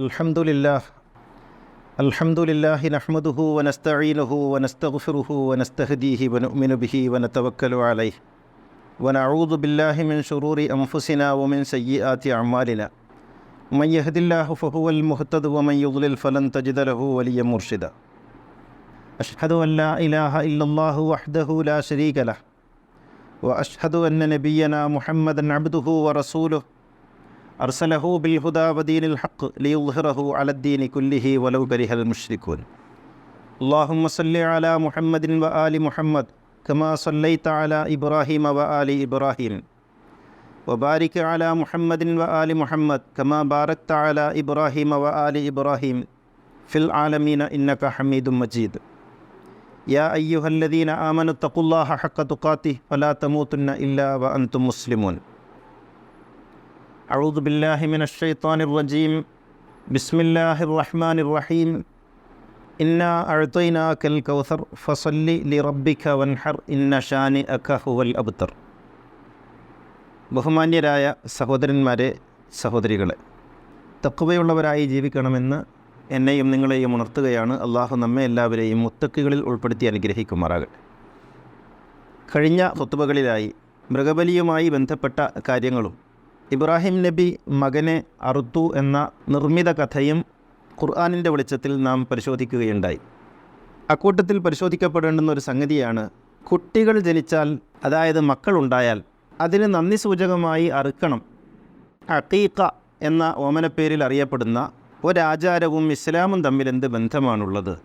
الحمد لله. الحمد لله نحمده ونستعينه ونستغفره ونستهديه ونؤمن به ونتوكل عليه. ونعوذ بالله من شرور أنفسنا ومن سيئات أعمالنا. من يهد الله فهو المهتد ومن يضلل فلن تجد له وليا مرشدا. أشهد أن لا إله إلا الله وحده لا شريك له. وأشهد أن نبينا محمدا عبده ورسوله. أرسله بالهدى ودين الحق ليظهره على الدين كله ولو كره المشركون. اللهم صل على محمد وآل محمد كما صليت على إبراهيم وآل إبراهيم. وبارك على محمد وآل محمد كما باركت على إبراهيم وآل إبراهيم. في العالمين إنك حميد مجيد. يا أيها الذين آمنوا اتقوا الله حق تقاته ولا تموتن إلا وأنتم مسلمون. أعوذ بالله من الشيطان الرجيم بسم الله الرحمن الرحيم إنا أعطيناك الكوثر فصل لربك وانحر إن شانئك هو الأبتر ബഹുമാന്യരായ സഹോദരന്മാരെ സഹോദരികളെ തക്കുവയുള്ളവരായി ജീവിക്കണമെന്ന് എന്നെയും നിങ്ങളെയും ഉണർത്തുകയാണ് അള്ളാഹു നമ്മെ എല്ലാവരെയും മുത്തക്കുകളിൽ ഉൾപ്പെടുത്തി അനുഗ്രഹിക്കുമാറാകട്ടെ കഴിഞ്ഞ സ്വത്തുവകളിലായി മൃഗബലിയുമായി ബന്ധപ്പെട്ട കാര്യങ്ങളും ഇബ്രാഹിം നബി മകനെ അറുത്തു എന്ന നിർമ്മിത കഥയും ഖുർആാനിന്റെ വെളിച്ചത്തിൽ നാം പരിശോധിക്കുകയുണ്ടായി. അക്കൂട്ടത്തിൽ പരിശോധിക്കപ്പെടേണ്ടുന്ന ഒരു സംഗതിയാണ് കുട്ടികൾ ജനിച്ചാൽ അതായത് മക്കളുണ്ടായാൽ അതിന് നന്ദി സൂചകമായി അറുക്കണം. അക്കീക്ക എന്ന ഓമനപ്പേരിൽ അറിയപ്പെടുന്ന ഒരാചാരവും ഇസ്ലാമും തമ്മിൽ എന്ത് ബന്ധമാണുള്ളത്?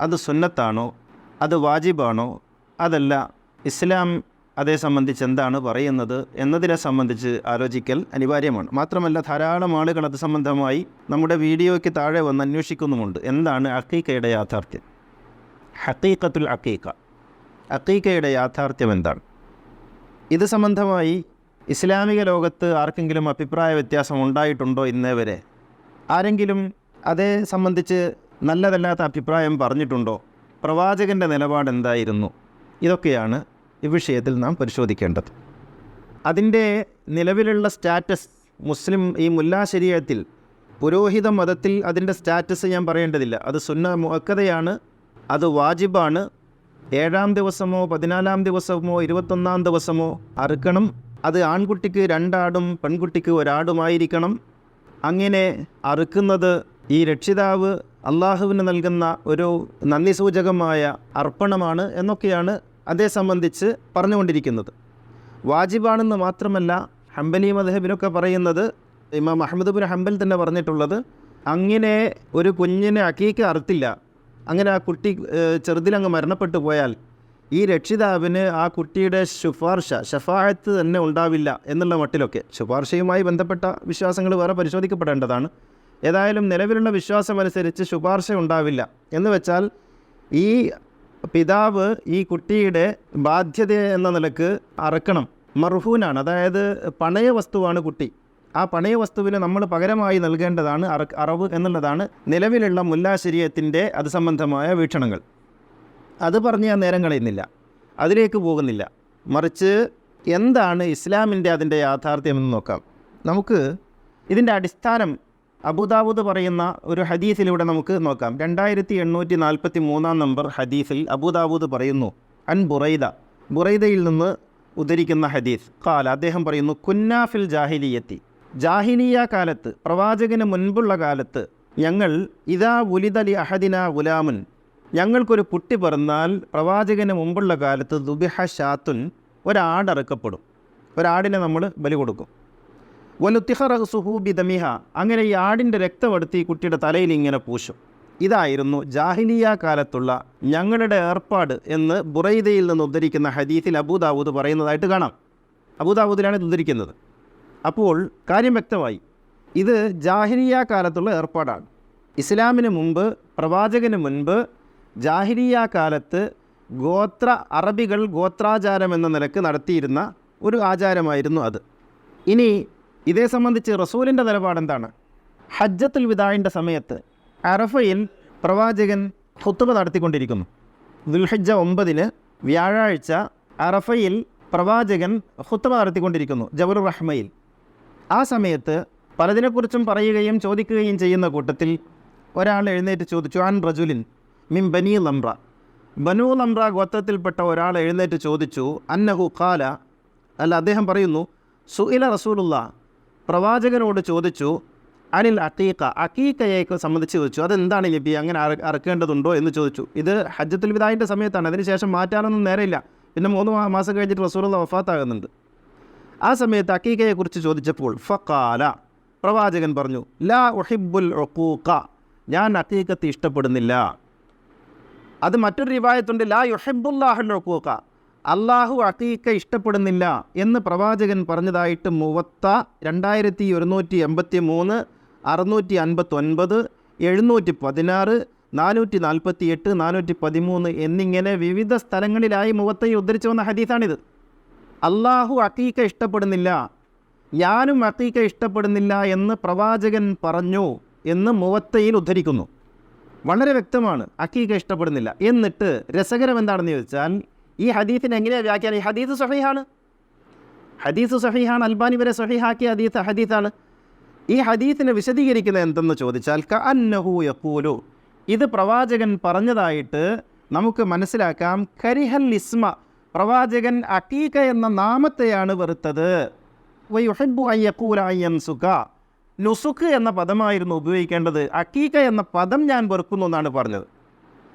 അത് സുന്നത്താണോ? അത് വാജിബാണോ? അതല്ല ഇസ്ലാം അതേ സംബന്ധിച്ച് എന്താണ് പറയുന്നത് എന്നതിനെ സംബന്ധിച്ച് ആലോചിക്കൽ അനിവാര്യമാണ്. മാത്രമല്ല ധാരാളം ആളുകൾ അത് സംബന്ധമായി നമ്മുടെ വീഡിയോയ്ക്ക് താഴെ വന്ന് അന്വേഷിക്കുന്നുമുണ്ട്. എന്താണ് അക്കീക്കയുടെ യാഥാർത്ഥ്യം? ഹക്കീക്കത്തുൽ അക്കീക്ക അക്കീക്കയുടെ യാഥാർത്ഥ്യം എന്താണ്? ഇത് സംബന്ധമായി ഇസ്ലാമിക ലോകത്ത് ആർക്കെങ്കിലും അഭിപ്രായ വ്യത്യാസം ഉണ്ടായിട്ടുണ്ടോ ഇന്നേ വരെ? ആരെങ്കിലും അതേ സംബന്ധിച്ച് നല്ലതല്ലാത്ത അഭിപ്രായം പറഞ്ഞിട്ടുണ്ടോ? പ്രവാചകന്റെ നിലപാട് എന്തായിരുന്നു ഇതൊക്കെയാണ് വിഷയത്തിൽ നാം പരിശോധിക്കേണ്ടത്. അതിന്റെ നിലവിലുള്ള സ്റ്റാറ്റസ് മുസ്ലിം ഈ മുല്ലാ ശരീരത്തിൽ പുരോഹിത മതത്തിൽ അതിന്റെ സ്റ്റാറ്റസ് ഞാൻ പറയേണ്ടതില്ല. അത് സുന്ന മുഹക്കതയാണ് അത് വാജിബാണ്. ഏഴാം ദിവസമോ പതിനാലാം ദിവസമോ ഇരുപത്തൊന്നാം ദിവസമോ അറുക്കണം. അത് ആൺകുട്ടിക്ക് രണ്ടാടും പെൺകുട്ടിക്ക് ഒരാടുമായിരിക്കണം. അങ്ങനെ അറുക്കുന്നത് ഈ രക്ഷിതാവ് അള്ളാഹുവിന് നൽകുന്ന ഒരു നന്ദി സൂചകമായ അർപ്പണമാണ് എന്നൊക്കെയാണ് അതേ സംബന്ധിച്ച് പറഞ്ഞുകൊണ്ടിരിക്കുന്നത്. വാജിബാണെന്ന് മാത്രമല്ല ഹംബലി മദഹബിനൊക്കെ പറയുന്നത് ഇമാം അഹമ്മദ് ബുൻ ഹംബൽ തന്നെ പറഞ്ഞിട്ടുള്ളത് അങ്ങനെ ഒരു കുഞ്ഞിനെ അക്കീക്ക് അറുത്തില്ല. അങ്ങനെ ആ കുട്ടി ചെറുതിലങ്ങ് മരണപ്പെട്ടു പോയാൽ ഈ രക്ഷിതാവിന് ആ കുട്ടിയുടെ ശുപാർശ ഷഫായത്ത് തന്നെ ഉണ്ടാവില്ല എന്നുള്ള മട്ടിലൊക്കെ. ശുപാർശയുമായി ബന്ധപ്പെട്ട വിശ്വാസങ്ങൾ വേറെ പരിശോധിക്കപ്പെടേണ്ടതാണ്. ഏതായാലും നിലവിലുള്ള വിശ്വാസമനുസരിച്ച് ശുപാർശ ഉണ്ടാവില്ല. എന്ന് വെച്ചാൽ ഈ പിതാവ് ഈ കുട്ടിയുടെ ബാധ്യത എന്ന നിലയ്ക്ക് അറക്കണം. മർഹൂനാണ്. അതായത് പണയ വസ്തുവാണ് കുട്ടി. ആ പണയ വസ്തുവിന് നമ്മൾ പകരമായി നൽകേണ്ടതാണ് അറ അറവ് എന്നുള്ളതാണ് നിലവിലുള്ള മുല്ലാശരീരത്തിന്റെ അത് സംബന്ധമായ വീക്ഷണങ്ങൾ. അത് പറഞ്ഞ് ഞാൻ നേരം കളയുന്നില്ല. അതിലേക്ക് പോകുന്നില്ല. മറിച്ച് എന്താണ് ഇസ്ലാമിന്റെ അതിന്റെ യാഥാർത്ഥ്യമെന്ന് നോക്കാം. നമുക്ക് ഇതിന്റെ അടിസ്ഥാനം അബുദാബുദ് പറയുന്ന ഒരു ഹദീസിലൂടെ നമുക്ക് നോക്കാം. രണ്ടായിരത്തി എണ്ണൂറ്റി നാൽപ്പത്തി മൂന്നാം നമ്പർ ഹദീസിൽ അബുദാബുദ് പറയുന്നു അൻ ബുറൈദ. ബുറൈദയിൽ നിന്ന് ഉദ്ധരിക്കുന്ന ഹദീസ്. കാല അദ്ദേഹം പറയുന്നു കുന്നാഫിൽ ജാഹിലിയത്തി. ജാഹിലിയ കാലത്ത് പ്രവാചകന് മുൻപുള്ള കാലത്ത് ഞങ്ങൾ ഇതാ ഉലിതലി അഹദിന ഗുലാമുൻ. ഞങ്ങൾക്കൊരു കുട്ടി പിറന്നാൽ പ്രവാചകന് മുമ്പുള്ള കാലത്ത് ദുബിഹ ഷാത്തുൻ ഒരാടറക്കപ്പെടും. ഒരാടിനെ നമ്മൾ ബലി കൊടുക്കും. വലുത്തിഹറഹുസുഹു ബിദമിഹ അങ്ങനെ ഈ ആടിന്റെ രക്തമെടുത്ത് ഈ കുട്ടിയുടെ തലയിൽ ഇങ്ങനെ പൂശും. ഇതായിരുന്നു ജാഹിലിയ കാലത്തുള്ള ഞങ്ങളുടെ ഏർപ്പാട് എന്ന് ബുറൈദയിൽ നിന്ന് ഉദ്ധരിക്കുന്ന ഹദീസിൽ അബൂദാവൂദ് പറയുന്നതായിട്ട് കാണാം. അബൂദാവൂദിലാണ് ഇത് ഉദ്ധരിക്കുന്നത്. അപ്പോൾ കാര്യം വ്യക്തമായി. ഇത് ജാഹിലിയ കാലത്തുള്ള ഏർപ്പാടാണ്. ഇസ്ലാമിന് മുമ്പ് പ്രവാചകന് മുൻപ് ജാഹിലിയ കാലത്ത് ഗോത്ര അറബികൾ ഗോത്രാചാരം എന്ന നിലയ്ക്ക് നടത്തിയിരുന്ന ഒരു ആചാരമായിരുന്നു അത്. ഇനി ഇതേ സംബന്ധിച്ച് റസൂലിന്റെ നിലപാടെന്താണ് ഹജ്ജത്തുൽ വിദായിന്റെ സമയത്ത് അറഫയിൽ പ്രവാചകൻ ഹുത്തുബ നടത്തിക്കൊണ്ടിരിക്കുന്നു. ദുൽഹജ്ജ ഒമ്പതിന് വ്യാഴാഴ്ച അറഫയിൽ പ്രവാചകൻ ഹുത്തുബ നടത്തിക്കൊണ്ടിരിക്കുന്നു ജബറുർ റഹ്മയിൽ. ആ സമയത്ത് പലതിനെക്കുറിച്ചും പറയുകയും ചോദിക്കുകയും ചെയ്യുന്ന കൂട്ടത്തിൽ ഒരാൾ എഴുന്നേറ്റ് ചോദിച്ചു ആൻ റജുലിൻ മിൻ ബനി ലംറ. ബനു ലംറ ഗോത്രത്തിൽപ്പെട്ട ഒരാൾ എഴുന്നേറ്റ് ചോദിച്ചു അന്നഹു ഖാല. അല്ല അദ്ദേഹം പറയുന്നു സുഇല റസൂലുള്ള. പ്രവാചകനോട് ചോദിച്ചു അനിൽ അക്കീക്ക അക്കീക്കയെ സംബന്ധിച്ച് ചോദിച്ചു. അതെന്താണ് നബി? അങ്ങനെ അറ അറക്കേണ്ടതുണ്ടോ? എന്ന് ചോദിച്ചു. ഇത് ഹജ്ജത്തുൽ വിദായിന്റെ സമയത്താണ്. അതിനുശേഷം മാറ്റാനൊന്നും നേരെയില്ല. പിന്നെ മൂന്ന് മാസം കഴിഞ്ഞിട്ട് റസൂറുള്ള വഫാത്താകുന്നുണ്ട്. ആ സമയത്ത് അക്കീക്കയെക്കുറിച്ച് ചോദിച്ചപ്പോൾ ഫക്കാല പ്രവാചകൻ പറഞ്ഞു ലാ ഉഹിബുൽ ഒക്കൂക്ക ഞാൻ അക്കീക്കത്ത് ഇഷ്ടപ്പെടുന്നില്ല. അത് മറ്റൊരു റിവായത്തുണ്ട് ലാ യുഹിബുല്ലാഹുൽ ഒക്കൂക്ക അള്ളാഹു അക്കീക്ക ഇഷ്ടപ്പെടുന്നില്ല എന്ന് പ്രവാചകൻ പറഞ്ഞതായിട്ട് മുവത്ത രണ്ടായിരത്തി ഒരുന്നൂറ്റി എൺപത്തി മൂന്ന് അറുന്നൂറ്റി അൻപത്തൊൻപത് എഴുന്നൂറ്റി പതിനാറ് നാനൂറ്റി നാൽപ്പത്തി എട്ട് നാനൂറ്റി പതിമൂന്ന് എന്നിങ്ങനെ വിവിധ സ്ഥലങ്ങളിലായി മുവത്തയെ ഉദ്ധരിച്ചു വന്ന ഹദീസാണിത്. അള്ളാഹു അക്കീക്ക ഇഷ്ടപ്പെടുന്നില്ല. ഞാനും അക്കീക്ക ഇഷ്ടപ്പെടുന്നില്ല എന്ന് പ്രവാചകൻ പറഞ്ഞു എന്ന് മുവത്തയിൽ ഉദ്ധരിക്കുന്നു. വളരെ വ്യക്തമാണ് അക്കീക്ക ഇഷ്ടപ്പെടുന്നില്ല. എന്നിട്ട് രസകരം എന്താണെന്ന് ചോദിച്ചാൽ ഈ ഹദീഫിന് എങ്ങനെയാണ് വ്യാഖ്യാനം? ഈ ഹദീസ് സഹീഹാണ്. ഹദീസ് സഹീഹാണ്. അൽബാനി വരെ സഹീഹാക്കിയ ഹദീസ് ഹദീസാണ്. ഈ ഹദീസിനെ വിശദീകരിക്കുന്നത് എന്തെന്ന് ചോദിച്ചാൽ ക അന്നഹു യക്കൂലു ഇത് പ്രവാചകൻ പറഞ്ഞതായിട്ട് നമുക്ക് മനസ്സിലാക്കാം. കരിഹൽ ഇസ്മ. പ്രവാചകൻ അക്കീക എന്ന നാമത്തെയാണ് വെറുത്തത്. നുസുഖ് എന്ന പദമായിരുന്നു ഉപയോഗിക്കേണ്ടത്. അക്കീക എന്ന പദം ഞാൻ വെറുക്കുന്നു എന്നാണ് പറഞ്ഞത്.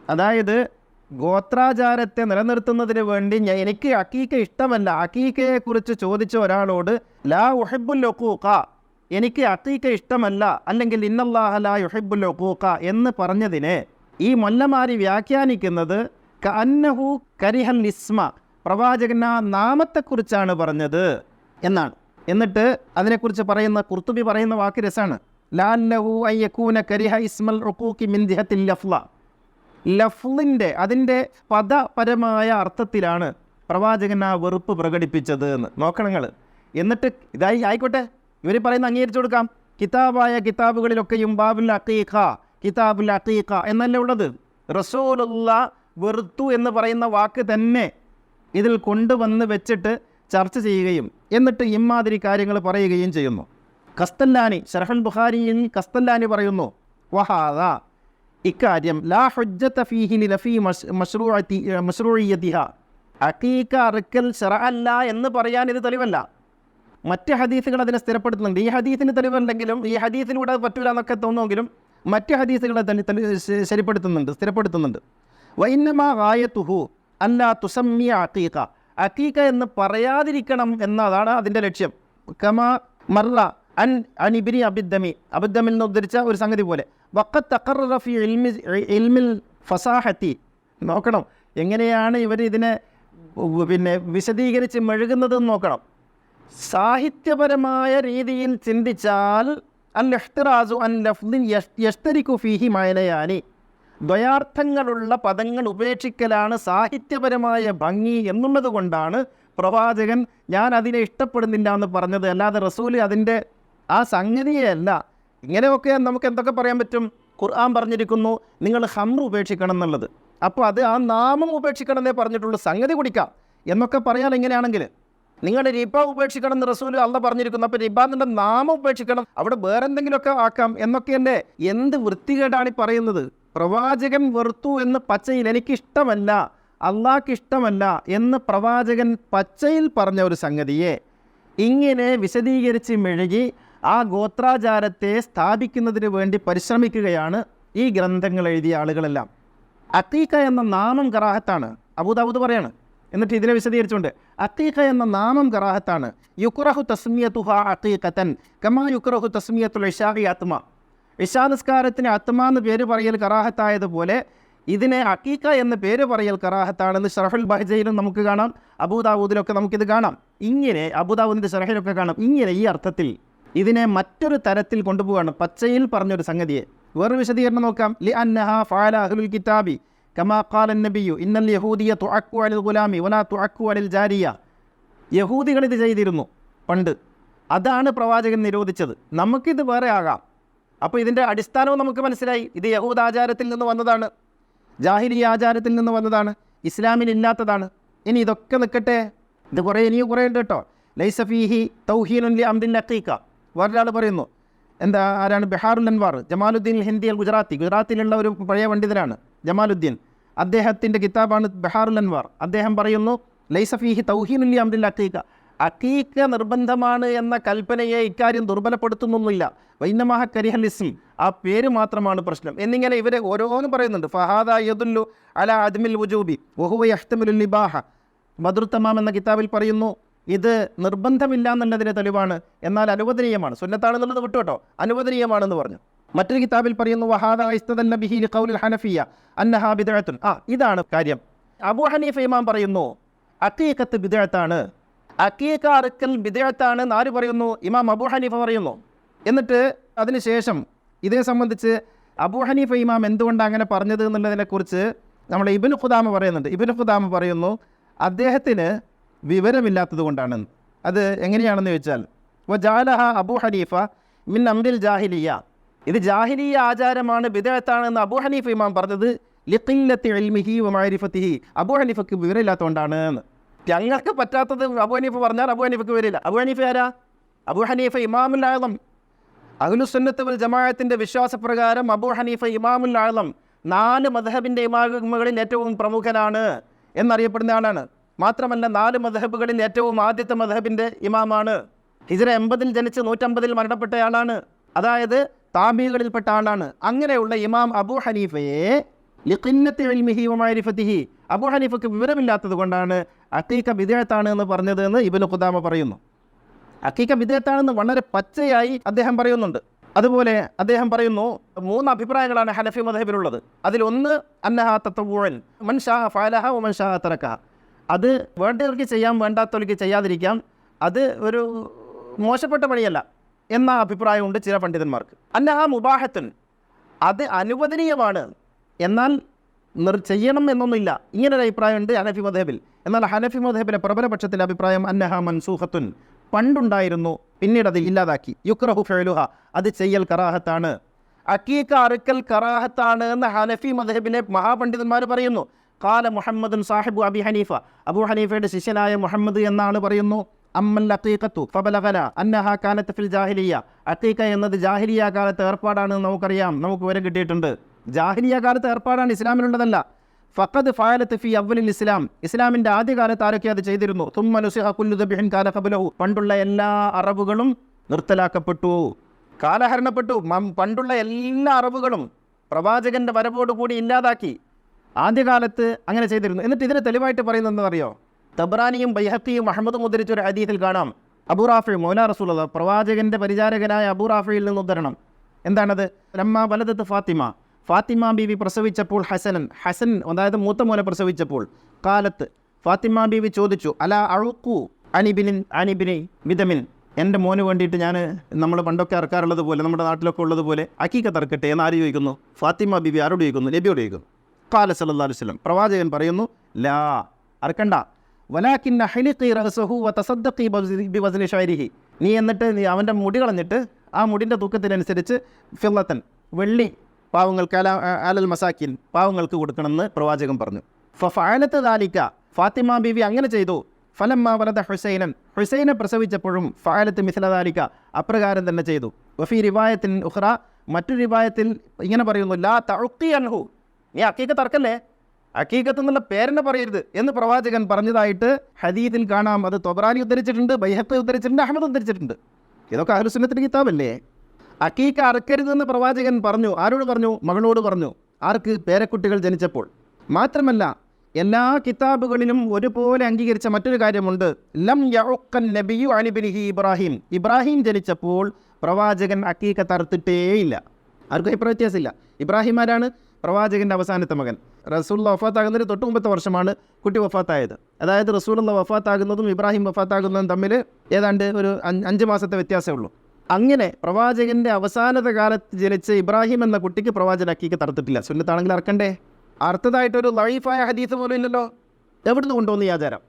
അതായത് ഗോത്രാചാരത്തെ നിലനിർത്തുന്നതിന് വേണ്ടി ഞാൻ എനിക്ക് അക്കീക്ക ഇഷ്ടമല്ല. അക്കീക്കയെക്കുറിച്ച് ചോദിച്ച ഒരാളോട് ലാ ഉഹബുൽ ഒക്കൂക്ക എനിക്ക് അക്കീക്ക ഇഷ്ടമല്ല. അല്ലെങ്കിൽ ഇന്നല്ലാഹ ലാ യുഹബുൽ ഒക്കൂക്ക എന്ന് പറഞ്ഞതിനെ ഈ മൊല്ലമാരി വ്യാഖ്യാനിക്കുന്നത് കന്നഹു കരിഹൽ ഇസ്മ. പ്രവാചകൻ ആ നാമത്തെക്കുറിച്ചാണ് പറഞ്ഞത് എന്നാണ്. എന്നിട്ട് അതിനെക്കുറിച്ച് പറയുന്ന കുർത്തുബി പറയുന്ന വാക്ക് രസമാണ് ലാല്ലഹു അയ്യക്കൂന കരിഹ ഇസ്മൽ ഒക്കൂക്കി മിന്ദിഹത്തിൽ ലഫ്ല ലഫ്ലിന്റെ അതിന്റെ പദപരമായ അർത്ഥത്തിലാണ് പ്രവാചകൻ ആ വെറുപ്പ് പ്രകടിപ്പിച്ചത് എന്ന് നോക്കണം നിങ്ങൾ എന്നിട്ട് ഇതായി ആയിക്കോട്ടെ. ഇവർ പറയുന്ന അംഗീകരിച്ചു കൊടുക്കാം. കിതാബായ കിതാബുകളിലൊക്കെയും ബാബുൽ അക്കീഖ കിതാബുൽ അക്കീഖ എന്നല്ലേ ഉള്ളത്? റസൂലുള്ള വെറുത്തു എന്ന് പറയുന്ന വാക്ക് തന്നെ ഇതിൽ കൊണ്ടുവന്ന് വെച്ചിട്ട് ചർച്ച ചെയ്യുകയും എന്നിട്ട് ഇമാതിരി കാര്യങ്ങൾ പറയുകയും ചെയ്യുന്നു. കസ്തല്ലാനി ഷർഹൻ ബുഖാരിയിൽ കസ്തല്ലാനി പറയുന്നു വഹാദ. ഇക്കാര്യം ലാ ഹുജ്ജത്ത എന്ന് പറയാൻ ഇത് തെളിവല്ല. മറ്റ് ഹദീസുകൾ അതിനെ സ്ഥിരപ്പെടുത്തുന്നുണ്ട്. ഈ ഹദീസിന് തെളിവുണ്ടെങ്കിലും ഈ ഹദീസിലൂടെ അത് പറ്റൂല എന്നൊക്കെ തോന്നുമെങ്കിലും മറ്റ് ഹദീസുകളെ തന്നെ ശരിപ്പെടുത്തുന്നുണ്ട് സ്ഥിരപ്പെടുത്തുന്നുണ്ട്. വൈന്നമാ അല്ല തുസമ്മിയ അക്കീക്ക അക്കീക്ക എന്ന് പറയാതിരിക്കണം എന്നതാണ് അതിന്റെ ലക്ഷ്യം. കമാ മർറ അൻ അനിബിരി അബിദ്ദമി അബിദ്ദമിൽ നിന്ന് ഉദ്ധരിച്ച ഒരു സംഗതി പോലെ. വക്കത്ത് അക്കറഫി ഇൽമി ഇൽമിൽ ഫസാഹത്തി. നോക്കണം. എങ്ങനെയാണ് ഇവർ ഇതിനെ പിന്നെ വിശദീകരിച്ച് മെഴുകുന്നതെന്ന് നോക്കണം. സാഹിത്യപരമായ രീതിയിൽ ചിന്തിച്ചാൽ അൽ എഹ്തിറാസു അൻ ലഫ്ദിൻ യഷ്തരിക്കു ഫീഹി മയനയാനി ദ്വയാർത്ഥങ്ങളുള്ള പദങ്ങൾ ഉപേക്ഷിക്കലാണ് സാഹിത്യപരമായ ഭംഗി എന്നുള്ളത് കൊണ്ടാണ് പ്രവാചകൻ ഞാൻ അതിനെ ഇഷ്ടപ്പെടുന്നില്ല എന്ന് പറഞ്ഞത്. അല്ലാതെ റസൂൽ അതിന്റെ ആ സംഗതിയല്ല ഇങ്ങനെയൊക്കെ നമുക്ക് എന്തൊക്കെ പറയാൻ പറ്റും? ഖുർആൻ പറഞ്ഞിരിക്കുന്നു നിങ്ങൾ ഹംറ് ഉപേക്ഷിക്കണം എന്നുള്ളത്. അപ്പോൾ അത് ആ നാമം ഉപേക്ഷിക്കണം എന്നേ പറഞ്ഞിട്ടുള്ളൂ. സംഗതി കുടിക്കാം. എന്നൊക്കെ പറയാൻ എങ്ങനെയാണെങ്കിൽ നിങ്ങൾ റിബ ഉപേക്ഷിക്കണം എന്ന് റസൂൽ അല്ല പറഞ്ഞിരിക്കുന്നു. അപ്പോൾ റിബാന്നിന്റെ നാമം ഉപേക്ഷിക്കണം അവിടെ വേറെ എന്തെങ്കിലുമൊക്കെ ആക്കാം എന്റെ എന്ത് വൃത്തികേടാണ് പറയുന്നത്? പ്രവാചകൻ വെറുത്തു എന്ന് പച്ചയിൽ എനിക്കിഷ്ടമല്ല അള്ളാഹ്ക്ക് ഇഷ്ടമല്ല എന്ന് പ്രവാചകൻ പച്ചയിൽ പറഞ്ഞ ഒരു സംഗതിയെ ഇങ്ങനെ വിശദീകരിച്ച് മെഴുകി ആ ഗോത്രാചാരത്തെ സ്ഥാപിക്കുന്നതിന് വേണ്ടി പരിശ്രമിക്കുകയാണ് ഈ ഗ്രന്ഥങ്ങൾ എഴുതിയ ആളുകളെല്ലാം. അത്തീക്ക എന്ന നാമം കറാഹത്താണ്. അബൂദാബൂദ് പറയാണ്. എന്നിട്ട് ഇതിനെ വിശദീകരിച്ചുകൊണ്ട് അത്തീഖ എന്ന നാമം കറാഹത്താണ്. യുക്രഹു തസ്മിയത്തുഹ അത്തീഖത്തൻ കമാ യുക്രഹു തസ്മിയത്തുൽ ഇഷാഹി ആത്മ ഇഷാ നിസ്കാരത്തിന് ആത്മ എന്ന് പേര് പറയൽ കറാഹത്തായതുപോലെ ഇതിനെ അക്കീക്ക എന്ന പേര് പറയൽ കറാഹത്താണെന്ന് ഷറഫുൽ ബഹജയിലും നമുക്ക് കാണാം. അബൂദാവൂദിലൊക്കെ നമുക്കിത് കാണാം. ഇങ്ങനെ അബൂദാവൂദിന്റെ ഷറഹിലൊക്കെ കാണാം. ഇങ്ങനെ ഈ അർത്ഥത്തിൽ ഇതിനെ മറ്റൊരു തരത്തിൽ കൊണ്ടുപോവുകയാണ് പച്ചയിൽ പറഞ്ഞൊരു സംഗതിയെ. വേറൊരു വിശദീകരണം നോക്കാം. ലി അന്നഹ ഫാല അഹ്ലുൽ കിതാബി കമാ ഖാല നബിയു ഇന്നൽ യഹൂദിയ തുഅക്കു അലിൽ ഗുലാമി വലാ തുഅക്കു അലിൽ ജാരിയ. യഹൂദികൾ ഇത് ചെയ്തിരുന്നു പണ്ട്. അതാണ് പ്രവാചകൻ നിരോധിച്ചത്. നമുക്കിത് വേറെ ആകാം. അപ്പോൾ ഇതിന്റെ അടിസ്ഥാനവും നമുക്ക് മനസ്സിലായി. ഇത് യഹൂദ് ആചാരത്തിൽ നിന്ന് വന്നതാണ്. ജാഹിരി ആചാരത്തിൽ നിന്ന് വന്നതാണ്. ഇസ്ലാമിൽ ഇല്ലാത്തതാണ്. ഇനി ഇതൊക്കെ നിൽക്കട്ടെ? ഇത് കുറേ ഇനിയും കുറേ ഉണ്ട് കേട്ടോ. ലൈസഫീഹി തൗഹീനുല്ലി അംദിൻ അക്കീക്ക വേറൊരാൾ പറയുന്നു. എന്താ ആരാണ്? ബിഹാറുൽ അൻവാർ ജമാലുദ്ദീൻ ഹിന്ദി അൽ ഗുജറാത്തി. ഗുജറാത്തിലുള്ള ഒരു പഴയ പണ്ഡിതനാണ് ജമാലുദ്ദീൻ. അദ്ദേഹത്തിന്റെ കിതാബാണ് ബിഹാറുൽ അൻവാർ. അദ്ദേഹം പറയുന്നു ലൈസഫീഹി തൗഹീനുല്ലി അബ്ദുൽ അക്കീക്ക അക്കീക്ക നിർബന്ധമാണ് എന്ന കൽപ്പനയെ ഇക്കാര്യം ദുർബലപ്പെടുത്തുന്നൊന്നുമില്ല. വൈനമാഹ കരിഹലിസ്ം ആ പേര് മാത്രമാണ് പ്രശ്നം. എന്നിങ്ങനെ ഇവരെ ഓരോന്നും പറയുന്നുണ്ട്. ഫഹാദ യദുല്ലു അല അദ്മിൽ വുജൂബി വഹുവ യഹ്തമിലുൽ നിബാഹ. ബദ്രുത്തമാം എന്ന കിതാബിൽ പറയുന്നു ഇത് നിർബന്ധമില്ല എന്നുള്ളതിന്റെ തെളിവാണ്. എന്നാൽ അനുവദനീയമാണ്. സുന്നത്താണെന്നുള്ളത് വിട്ടുകേട്ടോ. അനുവദനീയമാണെന്ന് പറഞ്ഞു. മറ്റൊരു കിതാബിൽ പറയുന്നു ഹനഫിയ അന്നഹാ ബിദ്അത്തുൻ. ആ ഇതാണ് കാര്യം. അബു ഹനീഫ ഇമാം പറയുന്നു അക്കീക്കത്ത് ബിദഴത്താണ് അക്കീക്ക അറുക്കൽ ബിദഴത്താണ് ആര് പറയുന്നു? ഇമാം അബു ഹനീഫ പറയുന്നു. എന്നിട്ട് അതിനുശേഷം ഇതേ സംബന്ധിച്ച് അബു ഹനീഫ ഇമാം എന്തുകൊണ്ട് അങ്ങനെ പറഞ്ഞത് എന്നുള്ളതിനെക്കുറിച്ച് നമ്മൾ ഇബിൻ ഖുദാമ പറയുന്നുണ്ട്. ഇബിൻ ഖുദാമ പറയുന്നു അദ്ദേഹത്തിന് വിവരമില്ലാത്തത് കൊണ്ടാണ്. അത് എങ്ങനെയാണെന്ന് ചോദിച്ചാൽ ജാലഹ അബു ഹനീഫ മിൻ അമ്രിൽ ജാഹിലിയ. ഇത് ജാഹിലിയ ആചാരമാണ് ബിദഅത്താണെന്ന് അബു ഹനീഫ് ഇമാം പറഞ്ഞത് ലിഖില്ലത്തി അൽമിഹി വമാരിഫത്തിഹി അബു ഹനീഫക്ക് വിവരമില്ലാത്തതുകൊണ്ടാണ് എന്ന്. ഞങ്ങൾക്ക് പറ്റാത്തത് അബു ഹനീഫ് പറഞ്ഞാൽ അബു ഹനീഫക്ക് വിവരമില്ല. അബു ഹനീഫ ആരാ? അബു ഹനീഫ ഇമാമുൽ ആളം അഹ്ലുസുന്നത്ത് വൽ ജമാഅത്തിന്റെ വിശ്വാസപ്രകാരം അബു ഹനീഫ ഇമാമുൽ ആളം നാല് മധഹബിന്റെ ഇമാമുകളിൽ ഏറ്റവും പ്രമുഖനാണ് എന്നറിയപ്പെടുന്ന ആളാണ്. മാത്രമല്ല നാല് മധഹബുകളിൽ ഏറ്റവും ആദ്യത്തെ മധഹബിന്റെ ഇമാമാണ്. ഹിജറ എൺപതിൽ ജനിച്ച് നൂറ്റമ്പതിൽ മരണപ്പെട്ടയാളാണ് അതായത് താബികളിൽപ്പെട്ട ആളാണ്. അങ്ങനെയുള്ള ഇമാം അബു ഹനീഫയെ ലിഖിന്നത്തെ ഇൽമിഹി അബു ഹനീഫക്ക് വിവരമില്ലാത്തത് കൊണ്ടാണ് അക്കീക്ക വിദേഹത്താണ് എന്ന് പറഞ്ഞത് എന്ന് ഇബിന് ഖുദാമ പറയുന്നു. അക്കീക്ക വിദേഹത്താണെന്ന് വളരെ പച്ചയായി അദ്ദേഹം പറയുന്നുണ്ട്. അതുപോലെ അദ്ദേഹം പറയുന്നു മൂന്ന് അഭിപ്രായങ്ങളാണ് ഹനഫി മദഹബിലുള്ളത് അതിലൊന്ന് അന്നഹ തത്തവൂഴൻ മൻ ഷാ ഫാലഹ ഒമൻ ഷാഹ തറക്ക. അത് വേണ്ടവർക്ക് ചെയ്യാം വേണ്ടാത്തവർക്ക് ചെയ്യാതിരിക്കാം. അത് ഒരു മോശപ്പെട്ട പണിയല്ല എന്ന അഭിപ്രായമുണ്ട് ചില പണ്ഡിതന്മാർക്ക്. അന്നഹ മുബാഹത്തുൻ. അത് അനുവദനീയമാണ്. എന്നാൽ നിർ ചെയ്യണം എന്നൊന്നുമില്ല. ഇങ്ങനൊരു അഭിപ്രായമുണ്ട് ഹനഫി മദേബിൽ എന്നാൽ ഹനഫി മദേബിലെ പ്രബല പക്ഷത്തിലെ അഭിപ്രായം അന്നഹ മൻസൂഹത്തുൻ. പണ്ടുണ്ടായിരുന്നു പിന്നീട് അത് ഇല്ലാതാക്കി. യുക്രഹു ഫെലുഹ അത് ചെയ്യൽ കറാഹത്താണ്. അക്കീക്ക അറുക്കൽ കറാഹത്താണ് എന്ന് ഹനഫി മദേബിലെ മഹാപണ്ഡിതന്മാർ പറയുന്നു. കാല മുഹമ്മദുൻ സാഹിബു അബി ഹനീഫ. അബു ഹനീഫയുടെ ശിഷ്യനായ മുഹമ്മദ് എന്നാണ് പറയുന്നു അമ്മൽ അക്കീക്കത്തു ഫബലകല അന്നഹ കാലത്ത് ഫിൽ ജാഹിലിയ അക്കീക്ക എന്നത് ജാഹിലിയ കാലത്ത് ഏർപ്പാടാണെന്ന് നമുക്കറിയാം നമുക്ക് വരെ കിട്ടിയിട്ടുണ്ട്. ജാഹിലിയ കാലത്ത് ഏർപ്പാടാണ് ഇസ്ലാമിലുള്ളതല്ല. ഫഖദ് ഫാലത്ത് ഫി അവലിൽ ഇസ്ലാം. ഇസ്ലാമിന്റെ ആദ്യകാലത്ത് ആരൊക്കെ അത് ചെയ്തിരുന്നു? തുമ്മ കാലഹബുലഹു പണ്ടുള്ള എല്ലാ അറബുകളും നിർത്തലാക്കപ്പെട്ടു കാലഹരണപ്പെട്ടു. പണ്ടുള്ള എല്ലാ അറബുകളും പ്രവാചകന്റെ വരവോടുകൂടി ഇല്ലാതാക്കി. ആദ്യകാലത്ത് അങ്ങനെ ചെയ്തിരുന്നു. എന്നിട്ട് ഇതിന് തെളിവായിട്ട് പറയുന്നത് എന്താണെന്നറിയോ തബ്രാനിയും ബൈഹത്തിയും അഹമ്മദും ഉദ്ധരിച്ച ഒരു ഹദീസിൽ കാണാം. അബൂറാഫി മൗലാ റസൂലുള്ള പ്രവാചകന്റെ പരിചാരകനായ അബൂറാഫിയിൽ നിന്ന് ഉദ്ധരണം. എന്താണത്? ലമ്മ വലതത്ത് ഫാത്തിമ. ഫാത്തിമ ബീവി പ്രസവിച്ചപ്പോൾ ഹസനൻ ഹസൻ അതായത് മൂത്ത മോനെ പ്രസവിച്ചപ്പോൾ കാലത്ത് ഫാത്തിമ ബീവി ചോദിച്ചു അല അഴുക്കു അനിബിനിൻ അനിബിനി വിതമിൻ എന്റെ മോന് വേണ്ടിയിട്ട് ഞാൻ നമ്മൾ പണ്ടൊക്കെ ഇറക്കാറുള്ളത് പോലെ നമ്മുടെ നാട്ടിലൊക്കെ ഉള്ളതുപോലെ അക്കീക്ക തറക്കട്ടെ എന്ന് ആര് ചോദിക്കുന്നു? ഫാത്തിമ ബീബി ആരോട് ചോദിക്കുന്നു? നബിയോട് ചോദിക്കുന്നു. കാല അലൈഹി വസല്ലം പ്രവാചകൻ പറയുന്നു ലാ അറക്കണ്ട. വലാക്കിൻ റഹസഹു നീ എന്നിട്ട് നീ അവന്റെ മുടി കളഞ്ഞിട്ട് ആ മുടിന്റെ തൂക്കത്തിനനുസരിച്ച് ഫില്ലത്തൻ വെള്ളി പാവങ്ങൾക്ക് അല അലൽ മസാക്കിൻ പാവങ്ങൾക്ക് കൊടുക്കണമെന്ന് പ്രവാചകൻ പറഞ്ഞു. ഫാലത്ത് ദാലിക്ക ഫാത്തിമ ബിവി അങ്ങനെ ചെയ്തു. ഫലമ്മ വലത ഹുസൈനൻ ഹുസൈനെ പ്രസവിച്ചപ്പോഴും ഫാലത്ത് മിഥലദാലിക്ക അപ്രകാരം തന്നെ ചെയ്തു. വഫി റിവായത്തിൻ ഉഹ്റ മറ്റു റിവായത്തിൽ ഇങ്ങനെ പറയുന്നു ലാ തഴുക്കി അൻഹു. നീ അക്കീക്കത്ത് തർക്കല്ലേ? അക്കീക്കത്ത് എന്നുള്ള പേരെന്നെ പറയരുത് എന്ന് പ്രവാചകൻ പറഞ്ഞതായിട്ട് ഹദീദിൽ കാണാം. അത് തൊബറാനി ഉദ്ധരിച്ചിട്ടുണ്ട് ബൈഹത്ത് ഉദ്ധരിച്ചിട്ടുണ്ട് അഹമ്മദ് ഉദ്ധരിച്ചിട്ടുണ്ട്. ഇതൊക്കെ അഹ്ലുസുന്നത്തിന്റെ കിതാബല്ലേ? അക്കീക്ക അറക്കരുതെന്ന് പ്രവാചകൻ പറഞ്ഞു. ആരോട് പറഞ്ഞു? മകളോട് പറഞ്ഞു. ആർക്ക്? പേരക്കുട്ടികൾ ജനിച്ചപ്പോൾ. മാത്രമല്ല എല്ലാ കിതാബുകളിലും ഒരുപോലെ അംഗീകരിച്ച മറ്റൊരു കാര്യമുണ്ട്. ലം യൗക്കൻ നബിയു അനിബിനിഹി ഇബ്രാഹിം. ഇബ്രാഹിം ജനിച്ചപ്പോൾ പ്രവാചകൻ അക്കീക്ക തറുത്തിട്ടേയില്ല ആർക്കും അഭിപ്രായ വ്യത്യാസമില്ല. ഇബ്രാഹിം ആരാണ്? പ്രവാചകന്റെ അവസാനത്തെ മകൻ. റസൂള്ള വഫാത്താകുന്നതിന് തൊട്ട് മുമ്പത്തെ വർഷമാണ് കുട്ടി വഫാത്തായത്. അതായത് റസൂലുള്ള വഫാത്താകുന്നതും ഇബ്രാഹിം വഫാത്താകുന്നതും തമ്മിൽ ഏതാണ്ട് ഒരു അഞ്ച് മാസത്തെ വ്യത്യാസമേ ഉള്ളൂ. അങ്ങനെ പ്രവാചകന്റെ അവസാനത്തെ കാലത്ത് ജനിച്ച ഇബ്രാഹിം എന്ന കുട്ടിക്ക് പ്രവാചകൻ അക്കീക്ക് തടുത്തിട്ടില്ല സുന്നത്താണെങ്കിൽ അറക്കണ്ടേ? അർത്ഥതായിട്ടൊരു ലൈഫായ ഹദീസ് പോലും ഇല്ലല്ലോ. എവിടുന്ന് കൊണ്ടുവന്നു ഈ ആചാരം?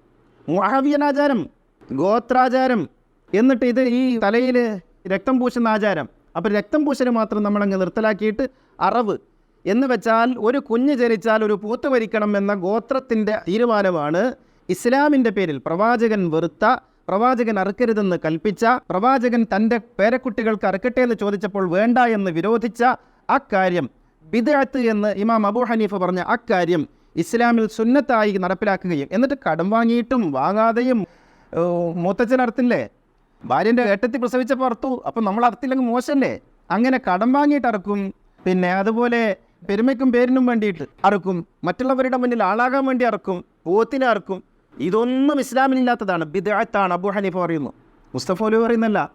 മുഹാവിയൻ ഗോത്രാചാരം. എന്നിട്ട് ഇത് ഈ തലയിൽ രക്തം പൂശുന്ന ആചാരം. അപ്പോൾ രക്തം പൂശൽ മാത്രം നമ്മളങ്ങ് നിർത്തലാക്കിയിട്ട് അറവ് എന്ന് വെച്ചാൽ ഒരു കുഞ്ഞ് ജനിച്ചാൽ ഒരു പൂത്ത് ഭരിക്കണം എന്ന ഗോത്രത്തിന്റെ തീരുമാനമാണ് ഇസ്ലാമിന്റെ പേരിൽ പ്രവാചകൻ വെറുത്ത പ്രവാചകൻ അറുക്കരുതെന്ന് കൽപ്പിച്ച പ്രവാചകൻ തന്റെ പേരക്കുട്ടികൾക്ക് അറുക്കട്ടെ എന്ന് ചോദിച്ചപ്പോൾ വേണ്ട എന്ന് വിരോധിച്ച അക്കാര്യം. ബിദഅത്ത് എന്ന് ഇമാം അബു ഹനീഫ് പറഞ്ഞ അക്കാര്യം ഇസ്ലാമിൽ സുന്നത്തായി നടപ്പിലാക്കുകയും എന്നിട്ട് കടം വാങ്ങിയിട്ടും വാങ്ങാതെയും മൂത്തച്ഛൻ അറുത്തില്ലേ? ഭാര്യന്റെ ഏട്ടത്തി പ്രസവിച്ചപ്പോൾ അറുത്തു. അപ്പം നമ്മൾ അറുത്തില്ലെങ്കിൽ മോശമല്ലേ? അങ്ങനെ കടം വാങ്ങിയിട്ട് അറക്കും. പിന്നെ അതുപോലെ പെരുമയ്ക്കും പേരിനും വേണ്ടിയിട്ട് അറുക്കും. മറ്റുള്ളവരുടെ മുന്നിൽ ആളാകാൻ വേണ്ടി അറുക്കും. പോത്തിനെ അറുക്കും. ഇതൊന്നും ഇസ്ലാമിലില്ലാത്തതാണ്. ബിദാത്താണ് അബു ഹനീഫ് പറയുന്നു. മുസ്തഫ അലി പറയുന്നല്ല